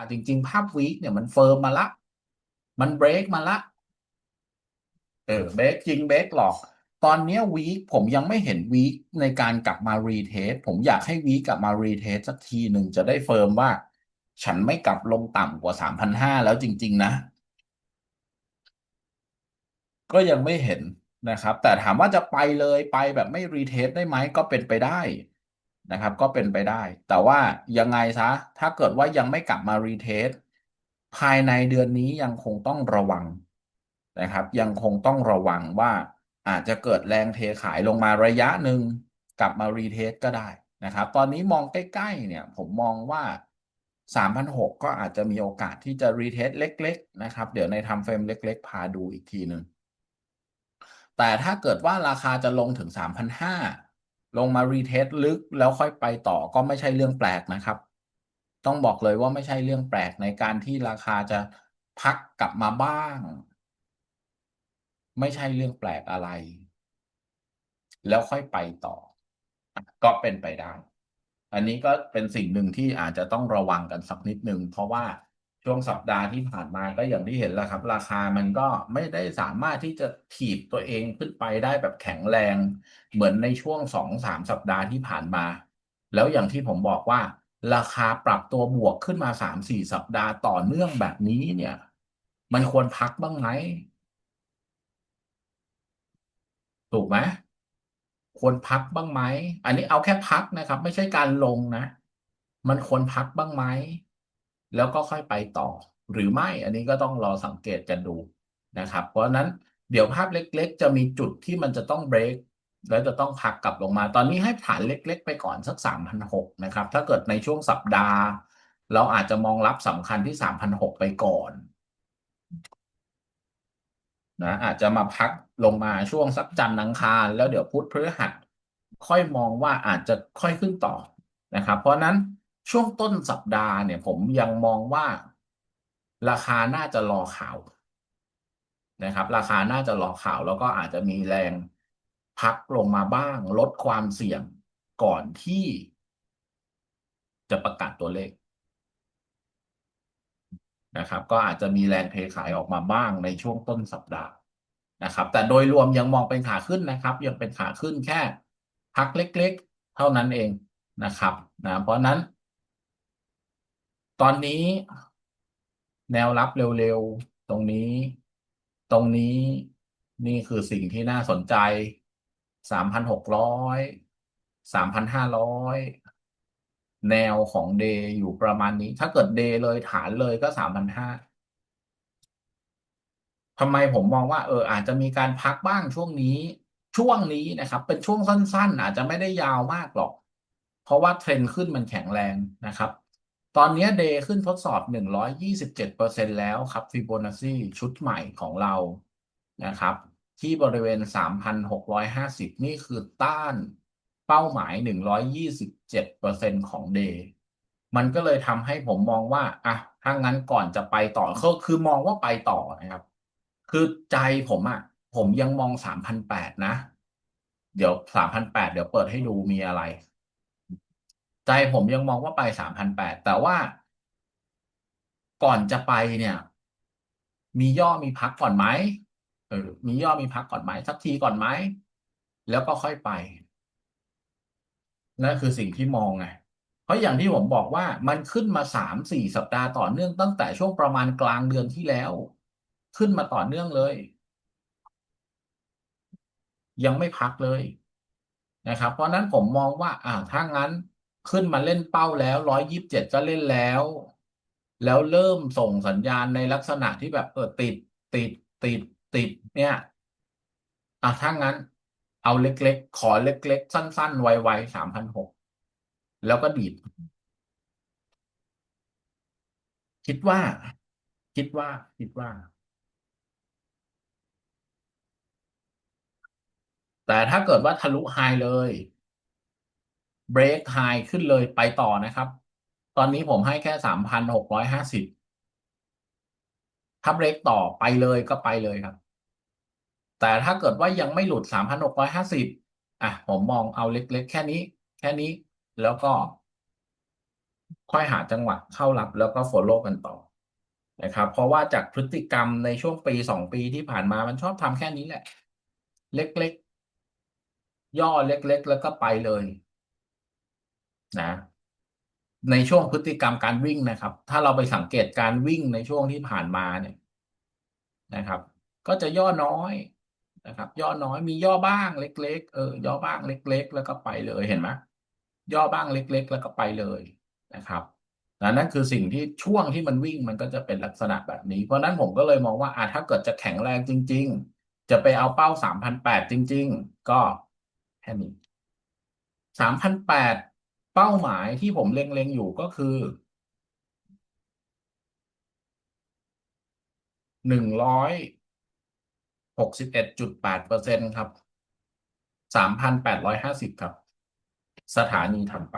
อะจริง ๆ ภาพวีคเนี่ยมันเฟิร์มมาละ มันเบรกมาละ เออเบรกจริงเบรกหลอก ตอนเนี้ยวีคผมยังไม่เห็นวีคในการกลับมารีเทสผมอยากให้วีคกลับมารีเทสสักทีหนึ่งจะได้เฟิร์มว่า ฉันไม่กลับลงต่ำกว่าสามพันห้าแล้วจริง ๆ นะ ก็ยังไม่เห็นนะครับ แต่ถามว่าจะไปเลยไปแบบไม่รีเทสได้ไหมก็เป็นไปได้ นะครับก็เป็นไปได้ แต่ว่ายังไงซะ ถ้าเกิดว่ายังไม่กลับมารีเทสภายในเดือนนี้ยังคงต้องระวังนะครับ ยังคงต้องระวังว่าอาจจะเกิดแรงเทขายลงมาระยะหนึ่งกลับมารีเทสก็ได้นะครับ ตอนนี้มองใกล้ๆเนี่ย ผมมองว่า3,600ก็อาจจะมีโอกาสที่จะรีเทสเล็ก ๆ นะครับ เดี๋ยวในทำเฟรมเล็ก ๆ พาดูอีกทีหนึ่งแต่ถ้าเกิดว่าราคาจะลงถึง3,500 ลงมารีเทสลึกแล้วค่อยไปต่อก็ไม่ใช่เรื่องแปลกนะครับ ต้องบอกเลยว่าไม่ใช่เรื่องแปลกในการที่ราคาจะพักกลับมาบ้าง ไม่ใช่เรื่องแปลกอะไร แล้วค่อยไปต่อ ก็เป็นไปได้ อันนี้ก็เป็นสิ่งหนึ่งที่อาจจะต้องระวังกันสักนิดนึงเพราะว่า ช่วงสัปดาห์ที่ผ่านมาก็อย่างที่เห็นแล้วครับ ราคามันก็ไม่ได้สามารถที่จะถีบตัวเองขึ้นไปได้แบบแข็งแรง เหมือนในช่วงสองสามสัปดาห์ที่ผ่านมา แล้วอย่างที่ผมบอกว่า ราคาปรับตัวบวกขึ้นมาสามสี่สัปดาห์ต่อเนื่องแบบนี้เนี่ย มันควรพักบ้างไหมถูกไหมควรพักบ้างไหม อันนี้เอาแค่พักนะครับ ไม่ใช่การลงนะ มันควรพักบ้างไหม แล้วก็ค่อยไปต่อ หรือไม่อันนี้ก็ต้องรอสังเกตกันดูนะครับ เพราะนั้นเดี๋ยวภาพเล็กๆ จะมีจุดที่มันจะต้องเบรกแล้วจะต้องพักกลับลงมา ตอนนี้ให้ฐานเล็ก ๆ ไปก่อนสัก 3,600นะครับ ถ้าเกิดในช่วงสัปดาห์ เราอาจจะมองรับสำคัญที่ 3,600 ไปก่อนนะอาจจะมาพักลงมาช่วงสักจันทร์อังคาร แล้วเดี๋ยวพุธพฤหัส ค่อยมองว่าอาจจะค่อยขึ้นต่อนะครับ เพราะนั้น ช่วงต้นสัปดาห์เนี่ย ผมยังมองว่า ราคาน่าจะรอข่าวนะครับ ราคาน่าจะรอข่าว แล้วก็อาจจะมีแรงพักลงมาบ้าง ลดความเสี่ยงก่อนที่ จะประกาศตัวเลขนะครับ ก็อาจจะมีแรงเทขายออกมาบ้างในช่วงต้นสัปดาห์นะครับ แต่โดยรวมยังมองเป็นขาขึ้นนะครับ ยังเป็นขาขึ้นแค่พักเล็ก ๆ เท่านั้นเองนะครับนะเพราะนั้น ตอนนี้ แนวรับเร็วๆ ตรงนี้ ตรงนี้นี่คือสิ่งที่น่าสนใจสามพันหกร้อยสามพันห้าร้อยแนวของเดย์อยู่ประมาณนี้ ถ้าเกิดเดย์เลยฐานเลยก็สามพันห้าทำไมผมมองว่า เออ อาจจะมีการพักบ้างช่วงนี้ ช่วงนี้นะครับ เป็นช่วงสั้น ๆ อาจจะไม่ได้ยาวมากหรอก เพราะว่าเทรนด์ขึ้นมันแข็งแรงนะครับ ตอนนี้เดย์ขึ้นทดสอบ 127%แล้วครับฟิโบนัชชีชุดใหม่ของเรานะครับ ที่บริเวณ 3,650 นี่คือต้านเป้าหมาย 127%ของเดย์มันก็เลยทำให้ผมมองว่าอะถ้างั้นก่อนจะไปต่อก็คือมองว่าไปต่อนะครับ คือใจผมอะ ผมยังมอง 3,800 นะ เดี๋ยว 3,800 เดี๋ยวเปิดให้ดูมีอะไร ใจผมยังมองว่าไป3,800แต่ว่า ก่อนจะไปเนี่ย มีย่อมีพักก่อนไหมเออมีย่อมีพักก่อนไหมสักทีก่อนไหมแล้วก็ค่อยไปนั่นคือสิ่งที่มองไงเพราะอย่างที่ผมบอกว่ามันขึ้นมาสามสี่สัปดาห์ต่อเนื่องตั้งแต่ช่วงประมาณกลางเดือนที่แล้ว ขึ้นมาต่อเนื่องเลย ยังไม่พักเลยนะครับ เพราะนั้นผมมองว่าอ่าถ้างั้น ขึ้นมาเล่นเป้าแล้วร้อยยิบเจ็ดก็เล่นแล้ว แล้วเริ่มส่งสัญญาณในลักษณะที่แบบเออติดติดติดติดเนี่ยอะถ้างั้น เอาเล็กๆ ขอเล็กๆ สั้นๆ ไวๆสามพันหกแล้วก็ดีด คิดว่า คิดว่า คิดว่า แต่ถ้าเกิดว่าทะลุไฮเลย เบรกไฮขึ้นเลยไปต่อนะครับ ตอนนี้ผมให้แค่สามพันหกร้อยห้าสิบถ้าเบรกต่อไปเลยก็ไปเลยครับ แต่ถ้าเกิดว่ายังไม่หลุดสามพันหกร้อยห้าสิบอะผมมองเอาเล็กๆ แค่นี้ แค่นี้แล้วก็ ค่อยหาจังหวะเข้ารับแล้วก็ follow กันต่อนะครับ เพราะว่าจากพฤติกรรมในช่วงปีสองปีที่ผ่านมามันชอบทำแค่นี้แหละ เล็กๆ ย่อเล็กๆ แล้วก็ไปเลย นะ ในช่วงพฤติกรรมการวิ่งนะครับ ถ้าเราไปสังเกตการวิ่งในช่วงที่ผ่านมาเนี่ยนะครับ ก็จะย่อน้อยนะครับ ย่อน้อยมีย่อบ้างเล็ก ๆ เออย่อบ้างเล็ก ๆ แล้วก็ไปเลยเห็นไหมย่อบ้างเล็ก ๆ แล้วก็ไปเลยนะครับนั่นคือสิ่งที่ช่วงที่มันวิ่งมันก็จะเป็นลักษณะแบบนี้ เพราะฉะนั้นผมก็เลยมองว่าอะถ้าเกิดจะแข็งแรงจริง ๆ จะไปเอาเป้าสามพันแปดจริง ๆ ก็แค่นี้สามพันแปด เป้าหมายที่ผมเล็งๆ อยู่ก็คือหนึ่งร้อยหกสิบเอ็ดจุดแปดเปอร์เซ็นครับสามพันแปดร้อยห้าสิบครับ สถานีถัดไป